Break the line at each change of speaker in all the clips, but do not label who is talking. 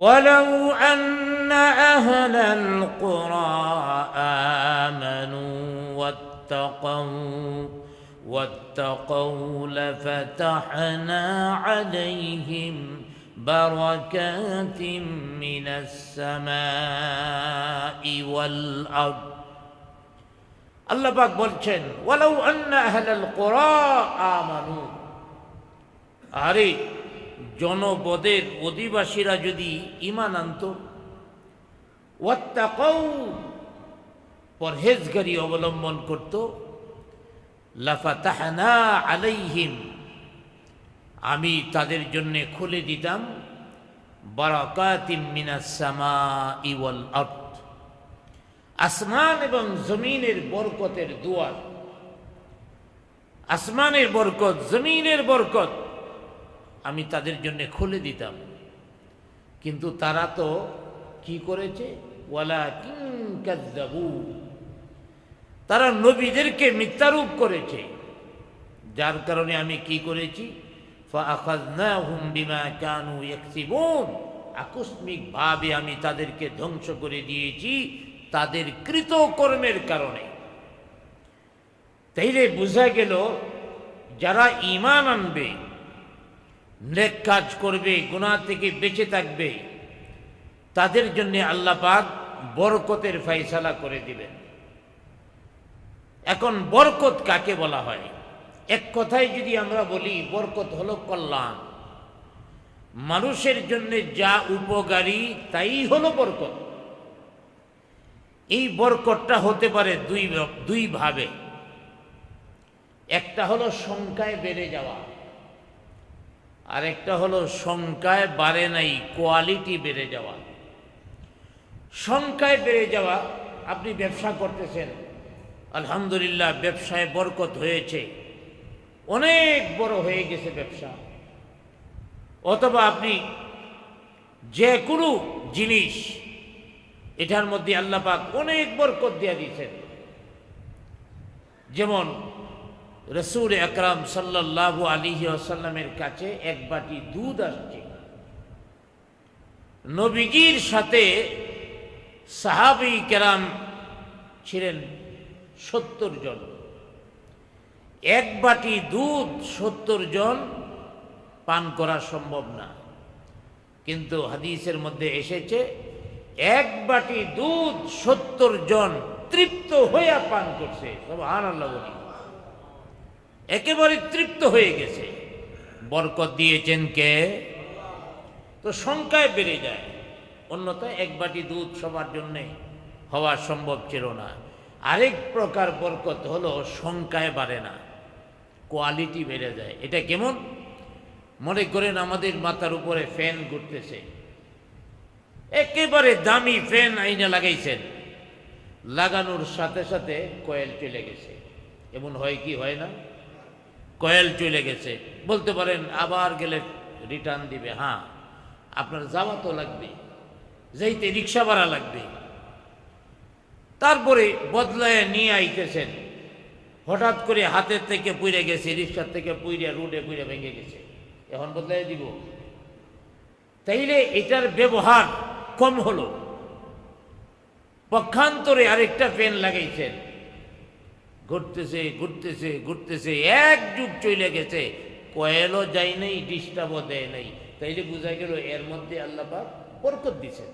ولو أن أهل القرى آمنوا واتقوا واتقوا لفتحنا عليهم بركات من السماء والأرض আল্লাহ পাক বলছেন ওয়ালাউ আন্না আহলাল কুরা আমানু আরে জনপদের অধিবাসীরা যদি ইমান আনত, ওয়াত্তাকাউ, পরহেজগারি অবলম্বন করত, লাফাতাহনা আলাইহিম, আমি তাদের জন্য খুলে দিতাম বারাকাতিম মিনাস সামাই ওয়াল আরদ। আসমান এবং জমিনের বরকতের দুয়ার। আসমানের বরকত, জমিনের বরকত আমি তাদের জন্য খুলে দিতাম। কিন্তু তারা তো কি করেছে? ওয়ালা কিংকাজ্জাবু তারা নবীদেরকে মিথ্যারূপ করেছে। যার কারণে আমি কি করেছি? আকস্মিকভাবে আমি তাদেরকে ধ্বংস করে দিয়েছি তাদের কৃতকর্মের কারণে। তাইলে বোঝা গেল, যারা ইমান আনবে নেক কাজ করবে, গুনাহ থেকে বেঁচে থাকবে, তাদের জন্য আল্লাহ পাক বরকতের ফয়সালা করে দিবেন। এখন বরকত কাকে বলা হয়? এক কথায় যদি আমরা বলি, বরকত হলো কল্যাণ। মানুষের জন্য যা উপকারী, তাই হলো বরকত। এই বরকতটা হতে পারে দুই দুই ভাবে। একটা হলো সংখ্যায় বেড়ে যাওয়া। আর একটা হলো সংখ্যায় বাড়ে নাই কোয়ালিটি বেড়ে যাওয়া। সংখ্যায় বেড়ে যাওয়া, আপনি ব্যবসা করতেছেন, আলহামদুলিল্লাহ ব্যবসায় বরকত হয়েছে। অনেক বড় হয়ে গেছে ব্যবসা। অথবা আপনি যে কোনো জিনিস, এটার মধ্যে আল্লাহ পাক অনেক বরকত দিয়ে দিয়েছেন। যেমন রসুল আকরাম সাল্লাল্লাহু আলিহি আসাল্লামের কাছে এক বাটি দুধ আসছে। নবীজির সাথে সাহাবি কেরাম ছিলেন সত্তর জন। এক বাটি দুধ সত্তর জন পান করা সম্ভব না। কিন্তু হাদিসের মধ্যে এসেছে, এক বাটি দুধ সত্তর জন তৃপ্ত হইয়া পান করছে। সব আন আল্লাহ বলি। একেবারে তৃপ্ত হয়ে গেছে। বরকত দিয়েছেন কে? তো সংখ্যায় বেড়ে যায়। অন্যথায় এক বাটি দুধ সবার জন্যে হওয়া সম্ভব ছিল না। আরেক প্রকার বরকত হলো সংখ্যায় বাড়ে না। কোয়ালিটি বেড়ে যায়। এটা কেমন? মনে করেন আমাদের মাথার উপরে ফ্যান ঘুরতেছে। একেবারে দামি ফ্যান আইনে লাগাইছেন। লাগানোর সাথে সাথে কয়েল চলে গেছে। এমন হয় কি হয় না? কয়েল চলে গেছে। বলতে পারেন, আবার গেলে রিটার্ন দিবে। হ্যাঁ আপনার যাওয়া তো লাগবে। যাইতে রিক্সা ভাড়া লাগবে। তারপরে বদলায় নিয়ে আইতেছেন। হঠাৎ করে হাতের থেকে পুড়ে গেছে, রিক্সার থেকে পুইরে রোডে পুইরে ভেঙে গেছে। এখন বদলাই দিব। তাইলে এটার ব্যবহার কম হলো। পক্ষান্তরে আরেকটা পেন লাগাইছেন। ঘুরতেছে ঘুরতেছে ঘুরতেছে, এক যুগ চলে গেছে। কয়েলও যায় নাই, ডিস্টার্বও দেয় নাই। তাইলে বোঝা গেল এর মধ্যে আল্লাপাক বরকত দিছেন।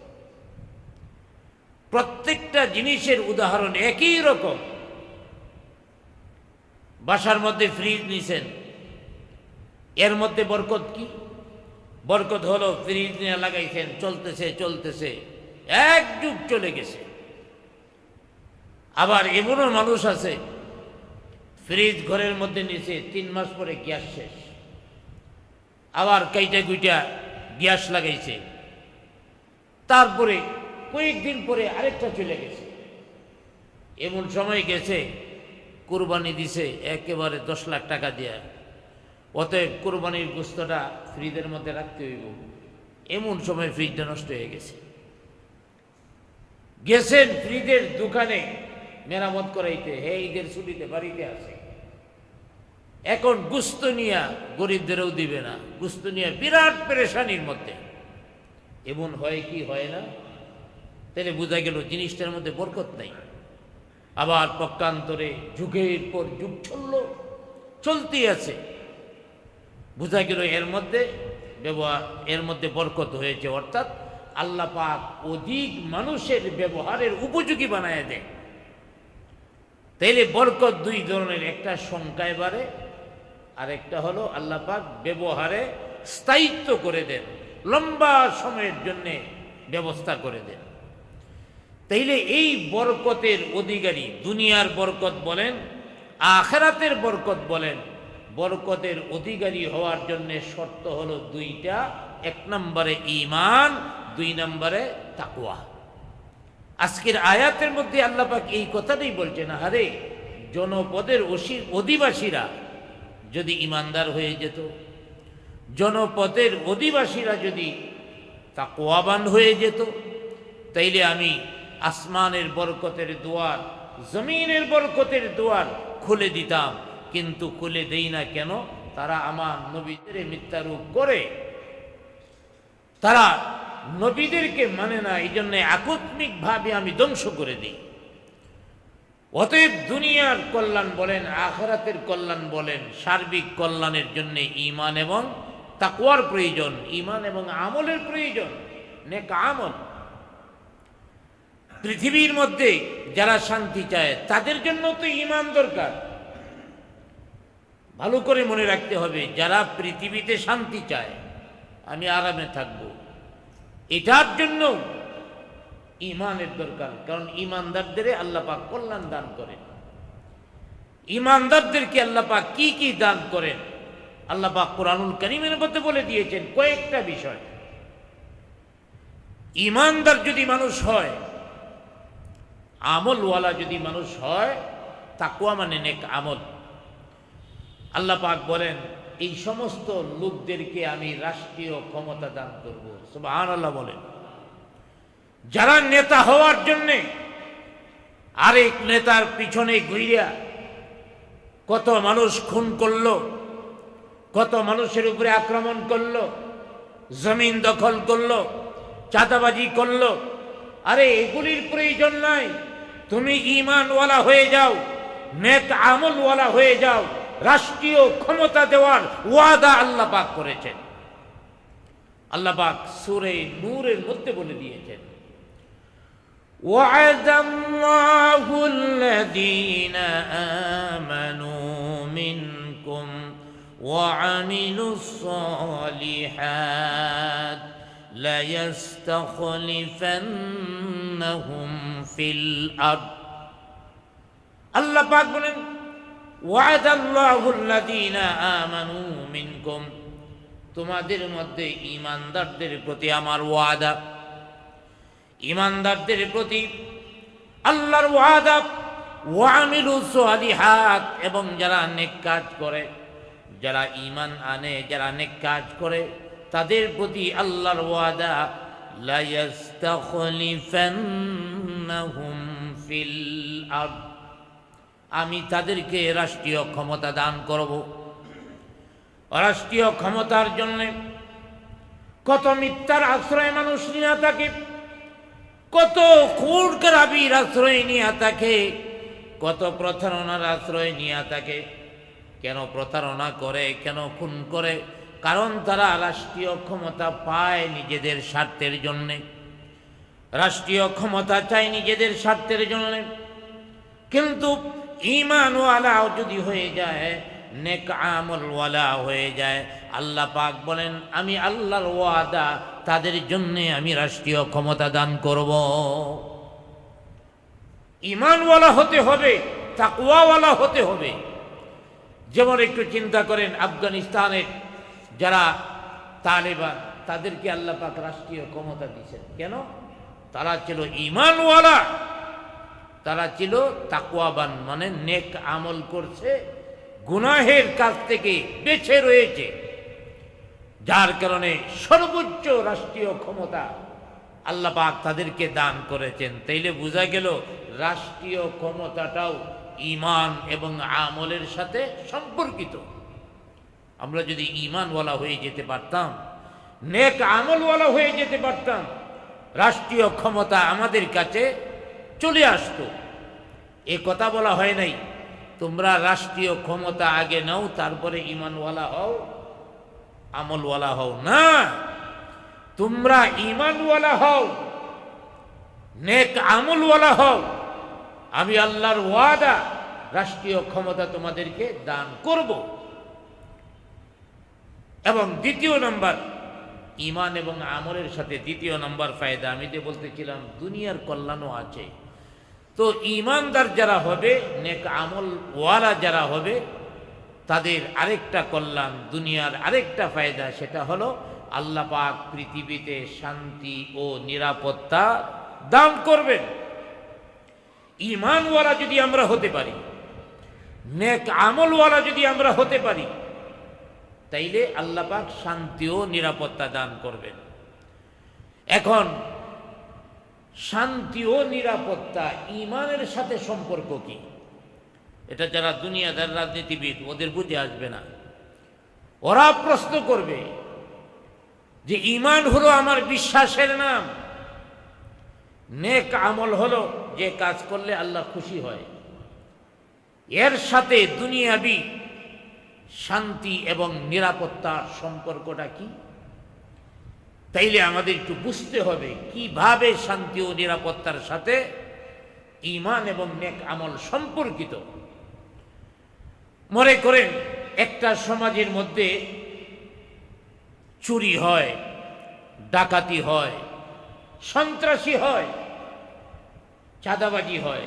প্রত্যেকটা জিনিসের উদাহরণ একই রকম। বাসার মধ্যে ফ্রিজ নিছেন। এর মধ্যে বরকত কি? বরকত হলো ফ্রিজ নিয়ে লাগাইছেন, চলতেছে চলতেছে, এক যুগ চলে গেছে। আবার এমনও মানুষ আছে ফ্রিজ ঘরের মধ্যে নিচে তিন মাস পরে গ্যাস শেষ। আবার কাইটা কুইটা গ্যাস লাগাইছে। তারপরে কয়েকদিন পরে আরেকটা চলে গেছে। এমন সময় গেছে, কোরবানি দিছে একেবারে দশ লাখ টাকা দিয়ে। অতএব কোরবানির গোস্তটা ফ্রিজের মধ্যে রাখতে হইব। এমন সময় ফ্রিজটা নষ্ট হয়ে গেছে। গেছেন ফ্রিজের দোকানে মেরামত করাইতে। হে ঈদের ছুটিতে বাড়িতে আছে। এখন গুস্ত নিয়া গরিবদেরও দিবে না। গুস্ত নিয়ে বিরাট পেরেশানির মধ্যে। এমন হয় কি হয় না? তাহলে বোঝা গেল জিনিসটার মধ্যে বরকত নাই। আবার পক্ষান্তরে যুগের পর যুগ চলল চলতি আছে। বোঝা গেল এর মধ্যে ব্যবহার, এর মধ্যে বরকত হয়েছে, অর্থাৎ আল্লাহ পাক অধিক মানুষের ব্যবহারের উপযোগী বানায় দেয়। তাইলে বরকত দুই ধরনের, একটা সংখ্যায় বাড়ে আর একটা হলো আল্লাহ পাক ব্যবহারে স্থায়িত্ব করে দেন, লম্বা সময়ের জন্যে ব্যবস্থা করে দেন। তাইলে এই বরকতের অধিকারী দুনিয়ার বরকত বলেন, আখেরাতের বরকত বলেন, বরকতের অধিকারী হওয়ার জন্য শর্ত হলো দুইটা, এক নম্বরে ইমান দুই নম্বরে তাকুয়া আজকের আয়াতের মধ্যে আল্লাহ পাক এই কথাটাই বলছেন আরে জনপদের অসি অধিবাসীরা যদি ইমানদার হয়ে যেত। জনপদের অধিবাসীরা যদি তা কোয়াবান হয়ে যেত, তাইলে আমি আসমানের বরকতের দুয়ার, জমিনের বরকতের দুয়ার খুলে দিতাম। কিন্তু খুলে দেই না কেন? তারা আমার নবীদের মিথ্যারূপ করে। তারা নবীদেরকে মানে না এই জন্য আকস্মিকভাবে আমি ধ্বংস করে দিই। অতএব দুনিয়ার কল্যাণ বলেন, আখরাতের কল্যাণ বলেন, সার্বিক কল্যাণের জন্য ইমান এবং তাকুয়ার প্রয়োজন ইমান এবং আমলের প্রয়োজন, নেক আমল। পৃথিবীর মধ্যে যারা শান্তি চায়, তাদের জন্য তো ইমান দরকার। ভালো করে মনে রাখতে হবে, যারা পৃথিবীতে শান্তি চায়, আমি আরামে থাকব, এটার জন্য ইমানের দরকার, কারণ ইমানদারদের আল্লাহ পাক কল্যাণ দান করেন। ইমানদারদেরকে আল্লাহ পাক কি কি দান করেন? আল্লাহ পাক কোরআনুল করিমের মধ্যে বলে দিয়েছেন কয়েকটা বিষয়। ইমানদার যদি মানুষ হয়, আমলওয়ালা যদি মানুষ হয় তাকুয়া মানে নেক আমল। আল্লাহ পাক বলেন, এই সমস্ত লোকদেরকে আমি রাষ্ট্রীয় ক্ষমতা দান করব। সুবহান আল্লাহ বলেন। যারা নেতা হওয়ার জন্যে আরেক নেতার পিছনে ঘুরিয়া কত মানুষ খুন করল, কত মানুষের উপরে আক্রমণ করল, জমিন দখল করল, চাঁদাবাজি করল, আরে এগুলির প্রয়োজন নাই। তুমি ইমানওয়ালা হয়ে যাও, নেক আমলওয়ালা হয়ে যাও, রাষ্ট্রীয় ক্ষমতা দেওয়ার ওয়াদা আল্লাহ পাক করেছেন। আল্লাহ পাক সুরে নূরের মধ্যে বলে দিয়েছেন। وعد الله الذين آمنوا منكم وعملوا الصالحات ليستخلفنهم في الأرض আল্লাহ পাক বলেন ওয়াদ আল্লাহুল্লাযীনা আমানু মিনকুম তোমাদের মধ্যে ঈমানদারদের প্রতি আমার ওয়াদা ঈমানদারদের প্রতি আল্লাহর ওয়াদা ওয়ামিলু সালিহাত এবং যারা নেক কাজ করে, যারা ঈমান আনে, যারা নেক কাজ করে, তাদের প্রতি আল্লাহর ওয়াদা ফিল আমি তাদেরকে রাষ্ট্রীয় ক্ষমতা দান করব। রাষ্ট্রীয় ক্ষমতার জন্য কত মিথ্যার আশ্রয় মানুষ নিয়ে থাকে কত খুন কারাবির আশ্রয় নিয়ে থাকে, কত প্রতারণার আশ্রয় নিয়ে থাকে। কেন প্রতারণা করে, কেন খুন করে? কারণ তারা রাষ্ট্রীয় ক্ষমতা পায় নিজেদের স্বার্থের জন্যে। রাষ্ট্রীয় ক্ষমতা চায় নিজেদের স্বার্থের জন্যে। কিন্তু ইমানওয়ালাও যদি হয়ে যায়, নেক আমলওয়ালা হয়ে যায় আল্লাহ পাক বলেন, আমি আল্লাহর ওয়াদা, তাদের জন্যে আমি রাষ্ট্রীয় ক্ষমতা দান করব। ইমানওয়ালা হতে হবে তাকুয়াওয়ালা হতে হবে। যেমন একটু চিন্তা করেন আফগানিস্তানের যারা তালেবান, তাদেরকে আল্লাহ পাক রাষ্ট্রীয় ক্ষমতা দিয়েছেন। কেন? তারা ছিল ইমানওয়ালা তারা ছিল তাকুয়াবান মানে নেক আমল করছে, গুনাহের কাছ থেকে বেছে রয়েছে। যার কারণে সর্বোচ্চ রাষ্ট্রীয় ক্ষমতা আল্লাহ পাক তাদেরকে দান করেছেন। তাইলে বোঝা গেল রাষ্ট্রীয় ক্ষমতাটাও ইমান এবং আমলের সাথে সম্পর্কিত। আমরা যদি ইমানওয়ালা হয়ে যেতে পারতাম, নেক আমলওয়ালা হয়ে যেতে পারতাম, রাষ্ট্রীয় ক্ষমতা আমাদের কাছে চলে আসতো। এ কথা বলা হয় নাই, তোমরা রাষ্ট্রীয় ক্ষমতা আগে নাও, তারপরে ইমানওয়ালা হও। আমলওয়ালা হও না। তোমরা ইমানওয়ালা হও, নেক আমলওয়ালা হও। আমি আল্লাহর ওয়াদা, রাষ্ট্রীয় ক্ষমতা তোমাদেরকে দান করব। এবং দ্বিতীয় নম্বর ইমান এবং আমলের সাথে দ্বিতীয় নম্বর ফায়দা। আমি যে বলতেছিলাম, দুনিয়ার কল্যাণও আছে। তো ইমানদার যারা হবে, নেক আমল ওয়ালা যারা হবে তাদের আরেকটা কল্যাণ, দুনিয়ার আরেকটা ফায়দা, সেটা হলো আল্লাহ পাক পৃথিবীতে শান্তি ও নিরাপত্তা দান করবেন। ইমানওয়ালা যদি আমরা হতে পারি, নেক আমলওয়ালা যদি আমরা হতে পারি, তাইলে আল্লাহ পাক শান্তি ও নিরাপত্তা দান করবেন। এখন, শান্তি ও নিরাপত্তা ইমানের সাথে সম্পর্ক কি? এটা যারা দুনিয়াদার রাজনীতিবিদ, ওদের বুঝে আসবে না। ওরা প্রশ্ন করবে যে ইমান হলো আমার বিশ্বাসের নাম। নেক আমল হলো যে কাজ করলে আল্লাহ খুশি হয়। এর সাথে দুনিয়াবি শান্তি এবং নিরাপত্তার সম্পর্কটা কি? তাইলে আমাদের একটু বুঝতে হবে কীভাবে শান্তি ও নিরাপত্তার সাথে ইমান এবং নেক আমল সম্পর্কিত। মনে করেন, একটা সমাজের মধ্যে চুরি হয়, ডাকাতি হয়, সন্ত্রাসী হয়, চাঁদাবাজি হয়,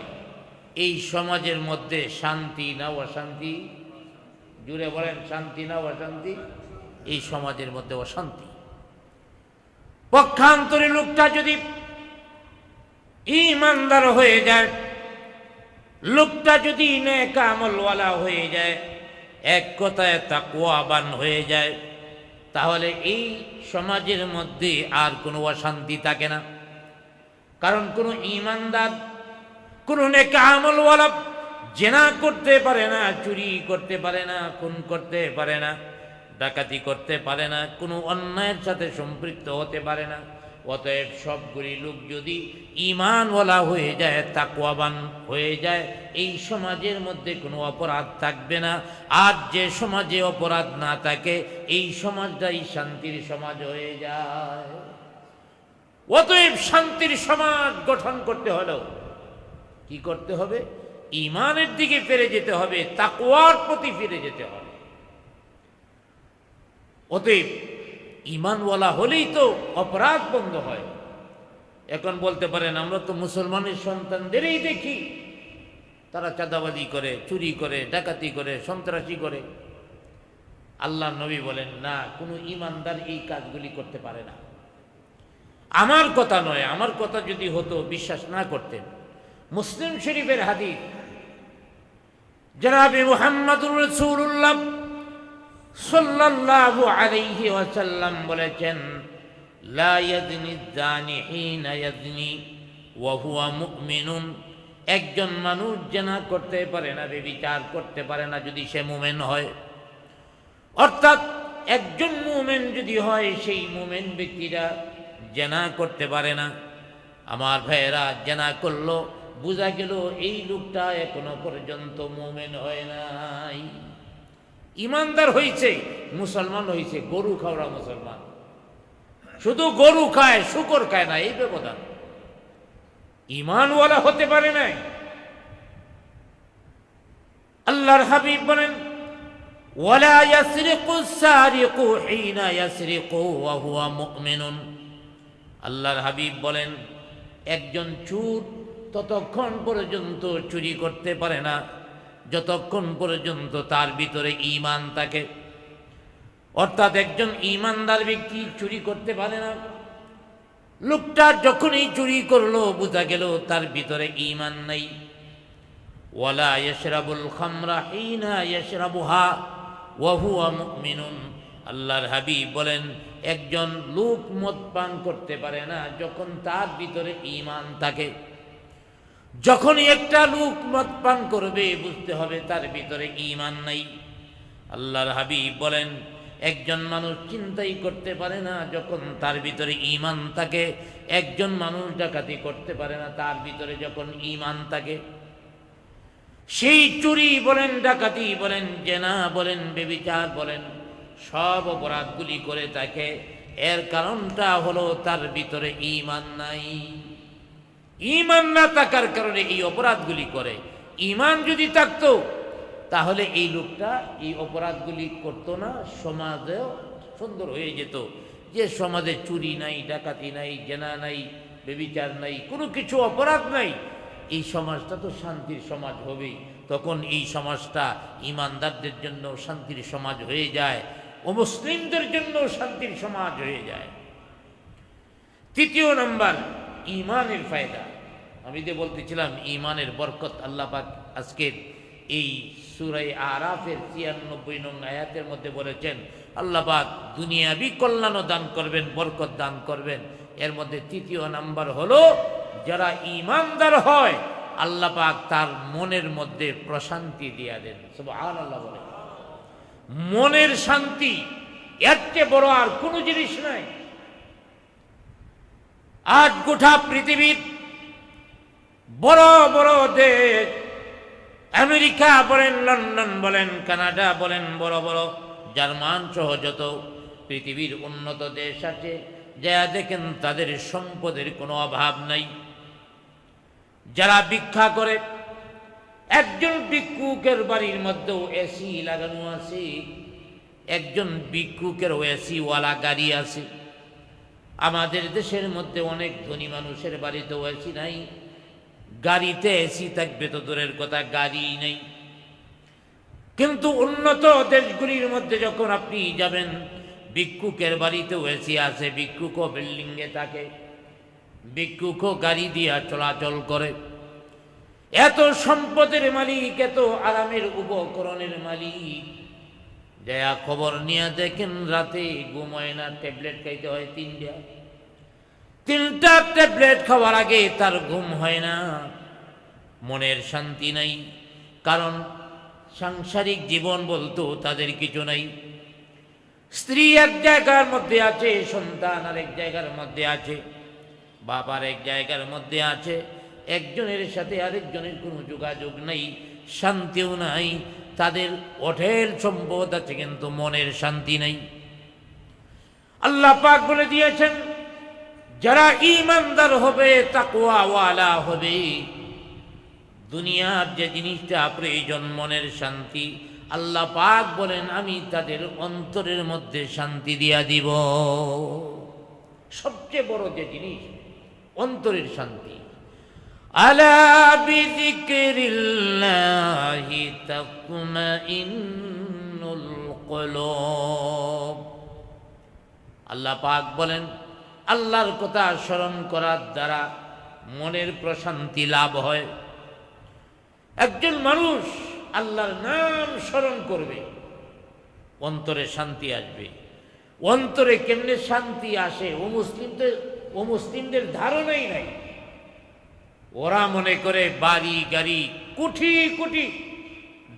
এই সমাজের মধ্যে শান্তি না অশান্তি? জুড়ে বলেন, শান্তি না অশান্তি? এই সমাজের মধ্যে অশান্তি। পক্ষান্তরে লোকটা যদি ইমানদার হয়ে যায় লোকটা যদি নেক আমলওয়ালা হয়ে যায়, এক কথায় তাকুয়াবান হয়ে যায়, তাহলে এই সমাজের মধ্যে আর কোনো অশান্তি থাকে না। কারণ কোনো ইমানদার, কোনো নেক আমলওয়ালা জেনা করতে পারে না, চুরি করতে পারে না, খুন করতে পারে না, ডাকাতি করতে পারে না, কোনো অন্যায়ের সাথে সম্পৃক্ত হতে পারে না। অতএব সবগুলি লোক যদি ইমানওয়ালা হয়ে যায় তাকুয়াবান হয়ে যায়, এই সমাজের মধ্যে কোনো অপরাধ থাকবে না। আর যে সমাজে অপরাধ না থাকে, এই সমাজটাই শান্তির সমাজ হয়ে যায়। অতএব শান্তির সমাজ গঠন করতে হলেও কি করতে হবে? ইমানের দিকে ফিরে যেতে হবে তাকুয়ার প্রতি ফিরে যেতে হবে। অতএব ইমানওয়ালা হলেই তো অপরাধ বন্ধ হয়। এখন বলতে পারেন, আমরা তো মুসলমানের সন্তানদেরই দেখি। তারা চাঁদাবাদি করে, চুরি করে, ডাকাতি করে, সন্ত্রাসী করে। আল্লাহ নবী বলেন, না, কোনো ইমানদার এই কাজগুলি করতে পারে না। আমার কথা নয়, আমার কথা যদি হতো, বিশ্বাস না করতেন। মুসলিম শরীফের হাদিস, জনাবে মুহাম্মদুর রসুল্লাহ সাল্লাল্লাহু আলাইহি ওয়াসাল্লাম বলেছেন, লা ইয়াজনি জানি হিনা ইয়াজনি, ওয়া হুয়া মুমিনুন। একজন মানুষ জেনা করতে পারে না, বেবিচার করতে পারে না যদি সে মুমেন হয়। অর্থাৎ একজন মুমেন যদি হয়, সেই মুমেন ব্যক্তিরা জেনা করতে পারে না। আমার ভাইয়েরা জেনা করল, বোঝা গেল এই লোকটা এখনও পর্যন্ত মুমেন হয় নাই। ইমানদার হয়েছে মুসলমান হয়েছে গরু খাওয়া মুসলমান। শুধু গরু খায়, শুকর খায় না, এই ব্যবধান। ইমানওয়ালা হতে পারে নাই। আল্লাহর হাবিব বলেন, ওয়ালা ইয়াসরিকু সারিকু হিনা ইয়াসরিকু ওয়া হুয়া মুমিনুন। আল্লাহর হাবিব বলেন, একজন চুর ততক্ষণ পর্যন্ত চুরি করতে পারে না। যতক্ষণ পর্যন্ত তার ভিতরে ইমান থাকে। অর্থাৎ একজন ইমানদার ব্যক্তি চুরি করতে পারে না। লোকটা যখনই চুরি করল, বোঝা গেল তার ভিতরে ইমান নাই। ওয়ালা ইয়শরাবুল খামরা হিনা ইয়শরাবুহা ওয়া হুয়া মুমিনুন। আল্লাহর হাবিব বলেন, একজন লোক মদ পান করতে পারে না যখন তার ভিতরে ইমান থাকে। যখনই একটা লোক মদ পান করবে, বুঝতে হবে তার ভিতরে ইমান নাই। আল্লাহর হাবিব বলেন, একজন মানুষ চিন্তাই করতে পারে না যখন তার ভিতরে ইমান থাকে, একজন মানুষ ডাকাতি করতে পারে না তার ভিতরে যখন ইমান থাকে। সেই চুরি বলেন, ডাকাতি বলেন, জেনা বলেন, বেবিচার বলেন, সব অপরাধগুলি করে থাকে। এর কারণটা হলো তার ভিতরে ইমান নাই। ইমান না থাকার কারণে এই অপরাধগুলি করে। ইমান যদি থাকতো, তাহলে এই লোকটা এই অপরাধগুলি করতো না, সমাজেও সুন্দর হয়ে যেত। যে সমাজে চুরি নাই, ডাকাতি নাই, জেনা নাই, বেবিচার নাই, কোনো কিছু অপরাধ নাই, এই সমাজটা তো শান্তির সমাজ হবেই। তখন এই সমাজটা ইমানদারদের জন্য শান্তির সমাজ হয়ে যায় ও মুসলিমদের জন্য শান্তির সমাজ হয়ে যায়। তৃতীয় নম্বর ইমানের ফায়দা। আমি যে বলতেছিলাম ইমানের বরকত আল্লাহ পাক আজকের এই সুরাই আরাফের ছিয়ানব্বই নং আয়াতের মধ্যে বলেছেন, আল্লাহ পাক দুনিয়াবি কল্যাণও দান করবেন, বরকত দান করবেন। এর মধ্যে তৃতীয় নাম্বার হলো, যারা ইমানদার হয়, আল্লাহ পাক তার মনের মধ্যে প্রশান্তি দিয়া দেন। সব আর আল্লাহ বলে। মনের শান্তি এর চেয়ে বড় আর কোনো জিনিস নাই। আজ গোটা পৃথিবীর বড় বড় দেশ। আমেরিকা বলেন, লন্ডন বলেন, কানাডা বলেন, বড় বড়। জার্মান সহ যত পৃথিবীর উন্নত দেশ আছে। যা দেখেন তাদের সম্পদের কোনো অভাব নাই। যারা ভিক্ষা করে, একজন ভিক্ষুকের বাড়ির মধ্যেও এসি লাগানো আছে। একজন ভিক্ষুকের এসিওয়ালা গাড়ি আছে। আমাদের দেশের মধ্যে অনেক ধনী মানুষের বাড়িতেও এসি নাই। গাড়িতে এসি থাকবে তো দূরের কথা, গাড়ি নেই। কিন্তু উন্নত দেশগুলির মধ্যে যখন আপনি যাবেন, ভিক্ষুকের বাড়িতেও এসি আছে, ভিক্ষুকও বিল্ডিংয়ে থাকে, ভিক্ষুকও গাড়ি দিয়া চলাচল করে। এত সম্পদের মালিক, এত আরামের উপকরণের মালিক। যা খবর নিয়ে দেখেন রাতে ঘুমায় না, ট্যাবলেট খাইতে হয় তিনটা। তিনটা ট্যাবলেট খাওয়ার আগে তার ঘুম হয় না। মনের শান্তি নাই, কারণ সাংসারিক জীবন বলতো তাদের কিছু নাই। স্ত্রী এক জায়গার মধ্যে আছে, সন্তান আরেক জায়গার মধ্যে আছে বাবার এক জায়গার মধ্যে আছে, একজনের সাথে আরেকজনের কোনো যোগাযোগ নেই, শান্তিও নাই, তাদের অঢেল সম্পদ আছে কিন্তু মনের শান্তি নেই। আল্লাহ পাক বলে দিয়েছেন যারা ইমানদার হবে তাকুয়াওয়ালা হবে। দুনিয়ার যে জিনিসটা প্রয়োজন, মনের শান্তি, আল্লাহ পাক বলেন, আমি তাদের অন্তরের মধ্যে শান্তি দিয়া দিব। সবচেয়ে বড় যে জিনিস, অন্তরের শান্তি। আলা আল্লাহ পাক বলেন আল্লাহর কথা স্মরণ করার দ্বারা মনের প্রশান্তি লাভ হয়। একজন মানুষ আল্লাহর নাম স্মরণ করবে, অন্তরে শান্তি আসবে। অন্তরে কেমনে শান্তি আসে, ও মুসলিমদের ও মুসলিমদের ধারণাই নাই। ওরা মনে করে বাড়ি, গাড়ি কোটি কোটি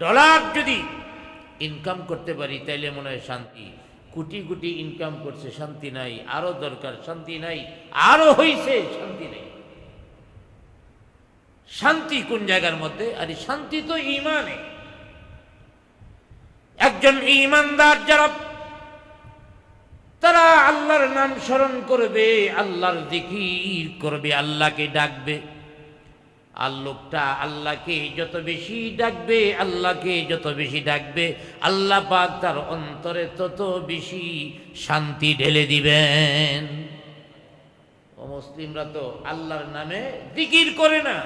ডলার যদি ইনকাম করতে পারি, তাইলে মনে হয় শান্তি। কোটি কোটি ইনকাম করছে, শান্তি নাই, আরও দরকার, শান্তি নাই, আরও হইছে, শান্তি নাই। শান্তি কোন জায়গার মধ্যে? আরে শান্তি তো ইমানে একজন ইমানদার যারা, তারা আল্লাহর নাম স্মরণ করবে, আল্লাহর জিকির করবে, আল্লাহকে ডাকবে। আর লোকটা আল্লাহকে যত বেশি ডাকবে, আল্লাহকে যত বেশি ডাকবে, আল্লাহ পাক তার অন্তরে তত বেশি শান্তি ঢেলে দিবেন। ও মুসলিমরা তো আল্লাহর নামে দিকির করে না।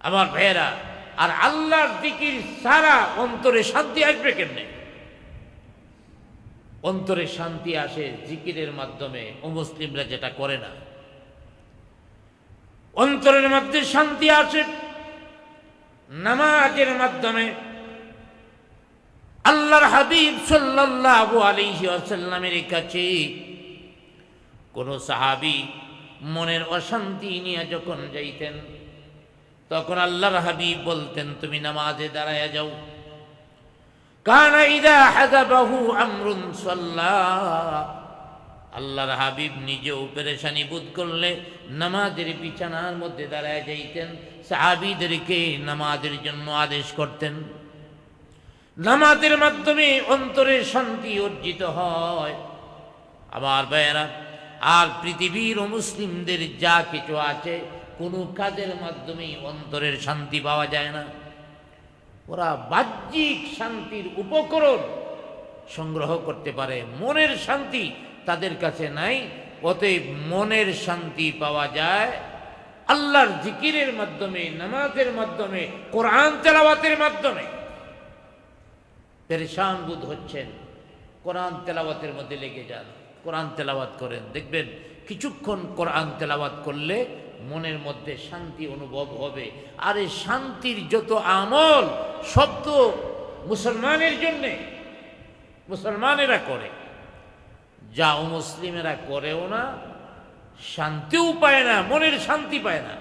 আমার ভাইয়েরা, আর আল্লাহর দিকির সারা অন্তরে শান্তি আসবে কেমনে? অন্তরে শান্তি আসে জিকিরের মাধ্যমে, ও মুসলিমরা যেটা করে না। অন্তরের মধ্যে শান্তি আসে নামাজের মাধ্যমে আল্লাহর হাবিব সাল্লাল্লাহু আলাইহি ওয়াসাল্লামের কাছে কোন সাহাবী মনের অশান্তি নিয়ে যখন যাইতেন, তখন আল্লাহর হাবিব বলতেন, তুমি নামাজে দাঁড়ায়া যাও। কানা ইদা হাজাবাহু আমরুন সাল্লাহ আল্লাহর হাবিব নিজেও পেরেশানি বোধ করলে নামাজের বিছানার মধ্যে দাঁড়ায় যাইতেন, সাহাবিদেরকে নামাজের জন্য আদেশ করতেন। নামাজের মাধ্যমে অন্তরের শান্তি অর্জিত হয়। আমার ভাইয়েরা, আর পৃথিবীর মুসলিমদের যা কিছু আছে, কোনো কাজের মাধ্যমেই অন্তরের শান্তি পাওয়া যায় না। ওরা বাহ্যিক শান্তির উপকরণ সংগ্রহ করতে পারে, মনের শান্তি তাদের কাছে নাই, অতএব মনের শান্তি পাওয়া যায়। আল্লাহর জিকিরের মাধ্যমে, নামাজের মাধ্যমে, কোরআন তেলাওয়াতের মাধ্যমে। পেরেশান বোধ হচ্ছেন, কোরআন তেলাওয়াতের মধ্যে লেগে যান। কোরআন তেলাওয়াত করেন, দেখবেন কিছুক্ষণ কোরআন তেলাওয়াত করলে মনের মধ্যে শান্তি অনুভব হবে। আর এই শান্তির যত আমল তো মুসলমানের জন্যে, মুসলমানেরা করে। যা মুসলিমেরা করেও না শান্তিও পায় না মনের শান্তি পায় না।